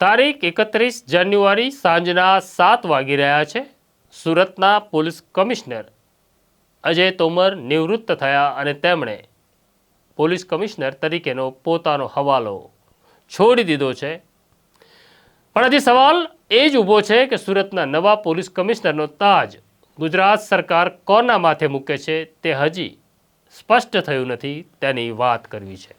તારીખ એકત્રીસ જાન્યુઆરી સાંજના સાત વાગી રહ્યા છે. સુરતના પોલીસ કમિશનર અજય તોમર નિવૃત્ત થયા અને તેમણે પોલીસ કમિશનર તરીકેનો પોતાનો હવાલો છોડી દીધો છે. પણ હજી સવાલ એ જ ઊભો છે કે સુરતના નવા પોલીસ કમિશનરનો તાજ ગુજરાત સરકાર કોના માથે મૂકે છે તે હજી સ્પષ્ટ થયું નથી તેની વાત કરવી છે.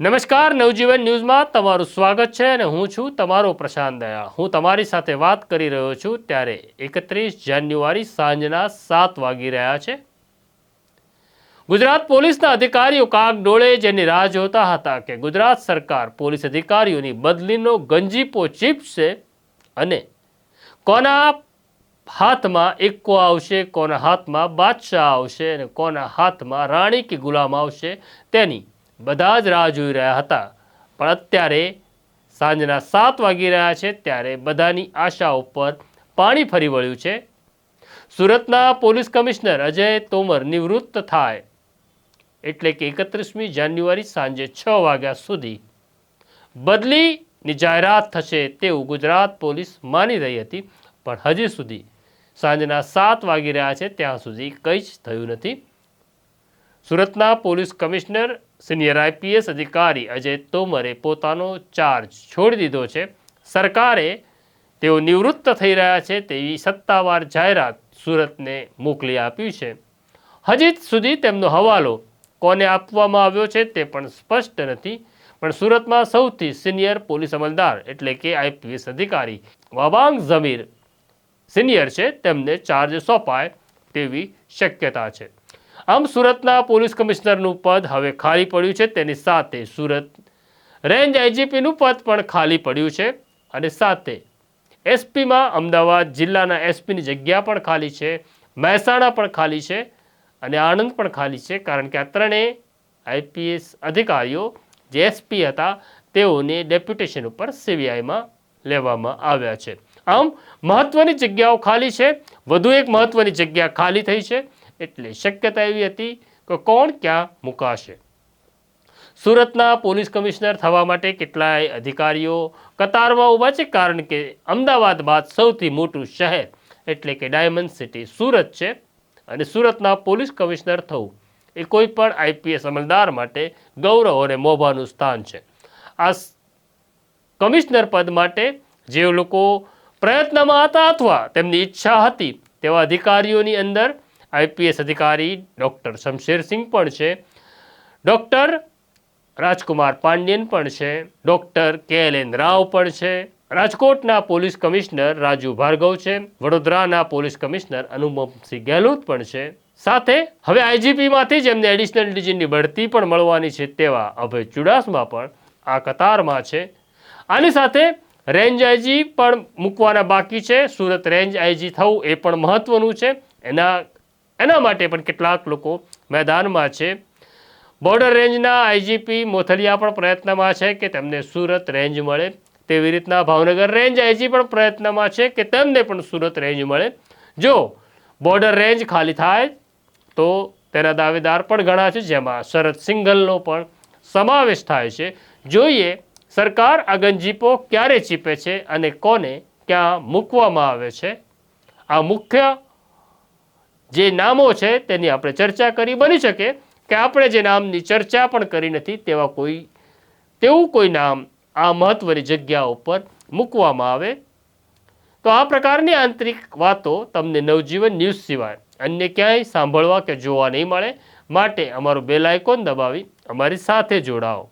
નમસ્કાર, નવજીવન ન્યૂઝમાં તમારું સ્વાગત છે અને હું છું તમારો પ્રશાંત દયા. હું તમારી સાથે વાત કરી રહ્યો છું ત્યારે એકત્રીસ જાન્યુઆરી સાંજના સાત વાગી રહ્યા છે. ગુજરાત પોલીસના અધિકારીઓ કાગ ડોળે જેની રાહ જોતા હતા કે ગુજરાત સરકાર પોલીસ અધિકારીઓની બદલીનો ગંજીપો ચીપશે અને કોના હાથમાં એક્કો આવશે, કોના હાથમાં બાદશાહ આવશે અને કોના હાથમાં રાણી કે ગુલામ આવશે તેની બધા જ રાહ જોઈ રહ્યા હતા. પણ અત્યારે સાંજના સાત વાગી રહ્યા છે ત્યારે બધાની આશા ઉપર પાણી ફરી વળ્યું છે. સુરતના પોલીસ કમિશનર અજય તોમર નિવૃત્ત થાય એટલે કે એકત્રીસમી જાન્યુઆરી સાંજે છ વાગ્યા સુધી. બદલીની જાહેરાત થશે તેવું ગુજરાત પોલીસ માની રહી હતી, પણ હજી સુધી સાંજના સાત વાગી રહ્યા છે ત્યાં સુધી કંઈ જ થયું નથી. સુરતના પોલીસ કમિશનર સિનિયર આઈપીએસ અધિકારી અજય તોમરે પોતાનો ચાર્જ છોડી દીધો છે. સરકારે તેઓ નિવૃત્ત થઈ રહ્યા છે તેવી સત્તાવાર જાહેરાત સુરતને મોકલી આપી છે. હજી સુધી તેમનો હવાલો કોને આપવામાં આવ્યો છે તે પણ સ્પષ્ટ નથી, પણ સુરતમાં સૌથી સિનિયર પોલીસ અમલદાર એટલે કે આઈપીએસ અધિકારી વાબાંગ ઝમીર સિનિયર છે, તેમને ચાર્જ સોંપાય તેવી શક્યતા છે. આમ સુરતના પોલીસ કમિશનરનું પદ હવે ખાલી પડ્યું છે, તેની સાથે સુરત રેન્જ આઈજીપીનું પદ પણ ખાલી પડ્યું છે અને સાથે એસપીમાં અમદાવાદ જિલ્લાના એસપીની જગ્યા પણ ખાલી છે, મહેસાણા પણ ખાલી છે અને આણંદ પણ ખાલી છે, કારણ કે આ ત્રણેય આઈપીએસ અધિકારીઓ જે એસપી હતા, તેઓને ડેપ્યુટેશન ઉપર સીબીઆઈમાં લેવામાં આવ્યા છે. આમ મહત્વની જગ્યાઓ ખાલી છે, વધુ એક મહત્વની જગ્યા ખાલી થઈ છે એટલે શક્યતા એવી હતી કે કોણ ક્યાં મુકાશે. સુરતના પોલીસ કમિશનર થવા માટે કેટલાય અધિકારીઓ કતારમાં ઊભા છે કારણ કે અમદાવાદ બાદ સૌથી મોટું શહેર એટલે કે ડાયમંડ સિટી સુરત છે અને સુરતના પોલીસ કમિશનર થવું એ કોઈ પણ આઈપીએસ અમલદાર માટે ગૌરવ અને મોભાનું સ્થાન છે. આ કમિશનર પદ માટે જે લોકો પ્રયત્નમાં હતા અથવા તેમની ઈચ્છા હતી તેવા અધિકારીઓની અંદર આઈપીએસ અધિકારી ડૉક્ટર શમશેરસિંહ પણ છે. ડૉક્ટર રાજકુમાર પાંડ્યન પણ છે. ડૉક્ટર કે એલ એન રાવ પણ છે. રાજકોટના પોલીસ કમિશનર રાજુ ભાર્ગવ છે. વડોદરાના પોલીસ કમિશનર અનુપમસિંહ ગેહલોત પણ છે. સાથે હવે આઈજીપીમાંથી જ એમને એડિશનલ ડીજીની બઢતી પણ મળવાની છે તેવા અભય ચુડાસમા પણ આ કતારમાં છે. આની સાથે રેન્જ આઈજી પણ મૂકવાના બાકી છે. સુરત રેન્જ આઈજી થવું એ પણ મહત્વનું છે. એના એના માટે પણ કેટલાક લોકો મેદાનમાં છે. બોર્ડર રેન્જના આઈજીપી મોથલિયા પણ પ્રયત્નમાં છે કે તેમને સુરત રેન્જ મળે. તેવી રીતના ભાવનગર રેન્જ આઈજી પણ પ્રયત્નમાં છે કે તેમને પણ સુરત રેન્જ મળે. જો બોર્ડર રેન્જ ખાલી થાય તો તેના દાવેદાર પણ ઘણા છે, જેમાં શરદ સિંઘલનો પણ સમાવેશ થાય છે. જોઈએ સરકાર આ ગંજીપો ક્યારે ચીપે છે અને કોને ક્યાં મૂકવામાં આવે છે? આ મુખ્ય જે નામો છે તેની આપણે ચર્ચા કરી. બની શકે કે આપણે જે નામની ચર્ચા પણ કરી નથી તેવા કોઈ, તેવું કોઈ નામ આ મહત્વની જગ્યા ઉપર મૂકવામાં આવે. તો આ પ્રકારની આંતરિક વાતો તમને નવજીવન ન્યૂઝ સિવાય અન્ય ક્યાંય સાંભળવા કે જોવા નહીં મળે. માટે અમારું બેલ આઇકોન દબાવી અમારી સાથે જોડાઓ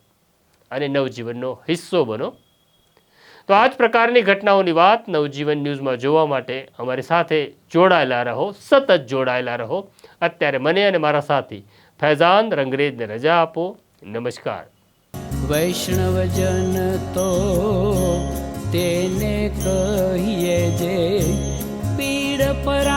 અને નવજીવનનો હિસ્સો બનો. તો આ જ પ્રકારની ઘટનાઓની વાત નવજીવન ન્યૂઝમાં જોવા માટે અમારી સાથે જોડાયેલા રહો, સતત જોડાયેલા રહો. અત્યારે મને અને મારા સાથી ફૈઝાન રંગરેજને રજા આપો. નમસ્કાર. વૈષ્ણવજન તો તેને કહીએ જે પીડ પર